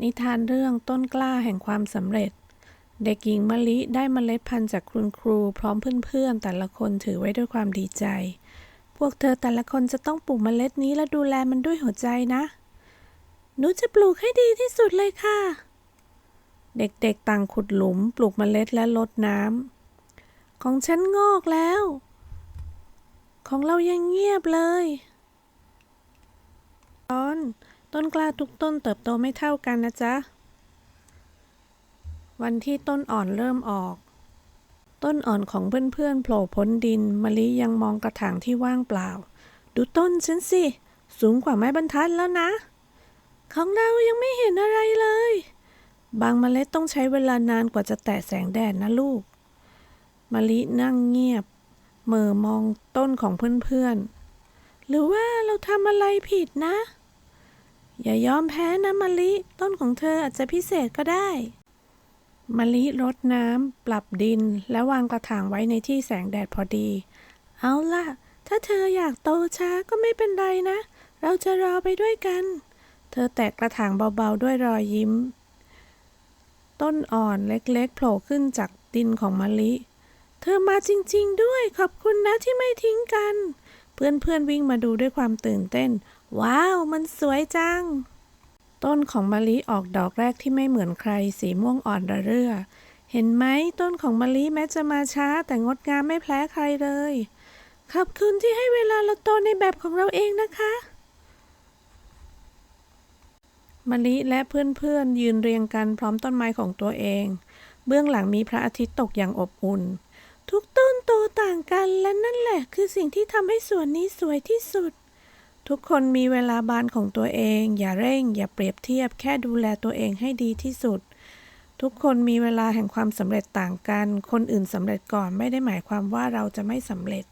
นิทานเรื่องต้นกล้าแห่งความสำเร็จ เด็กหญิงมะลิได้เมล็ดพันธุ์จากคุณครูพร้อมเพื่อนๆ แต่ละคนถือไว้ด้วยความดีใจ พวกเธอแต่ละคนจะต้องปลูกเมล็ดนี้และดูแลมันด้วยหัวใจนะ หนูจะปลูกให้ดีที่สุดเลยค่ะ เด็กๆต่างขุดหลุม ปลูกเมล็ดและรดน้ำของฉันงอกแล้ว ของเรายังเงียบเลยตอน ต้นกล้าทุกต้นเติบโตไม่เท่ากันนะจ๊ะ วันที่ต้นอ่อนเริ่มออก ต้นอ่อนของเพื่อนๆโผล่พ้นดินมะลิยังมองกระถางที่ว่างเปล่า ดูต้นฉันสิ สูงกว่าไม้บรรทัดแล้วนะ ของเรายังไม่เห็นอะไรเลย บางเมล็ดต้องใช้เวลานานกว่าจะแตะแสงแดดนะลูกมะลินั่งเงียบเหม่อมองต้นของเพื่อนๆ หรือว่าเราทำอะไรผิดนะ อย่ายอมแพ้นะมะลิ ต้นของเธออาจจะพิเศษก็ได้มะลิรดน้ำ ปรับดิน และวางกระถางไว้ในที่แสงแดดพอดี เอาล่ะ ถ้าเธออยากโตช้าก็ไม่เป็นไรนะ เราจะรอไปด้วยกัน เธอแตะกระถางเบาๆด้วยรอยยิ้ม ต้นอ่อนเล็กๆโผล่ขึ้นจากดินของมะลิ เธอมาจริงๆด้วย ขอบคุณนะที่ไม่ทิ้งกัน เพื่อนๆวิ่งมาดูด้วยความตื่นเต้น ว้าว มันสวยจัง ต้นของมะลิออกดอกแรกที่ไม่เหมือนใคร สีม่วงอ่อนระเรื่อ เห็นไหมต้นของมะลิแม้จะมาช้า แต่งดงามไม่แพ้ใครเลย ขอบคุณที่ให้เวลาเราโตในแบบของเราเองนะคะมะลิและเพื่อนๆยืนเรียงกันพร้อมต้นไม้ของตัวเอง เบื้องหลังมีพระอาทิตย์ตกอย่างอบอุ่น ทุกต้นโตต่างกันและนั่นแหละคือสิ่งที่ทำให้สวนนี้สวยที่สุด ทุกคนมีเวลาบานของตัวเอง อย่าเร่ง อย่าเปรียบเทียบ แค่ดูแลตัวเองให้ดีที่สุด ทุกคนมีเวลาแห่งความสำเร็จต่างกัน คนอื่นสำเร็จก่อนไม่ได้หมายความว่าเราจะไม่สำเร็จ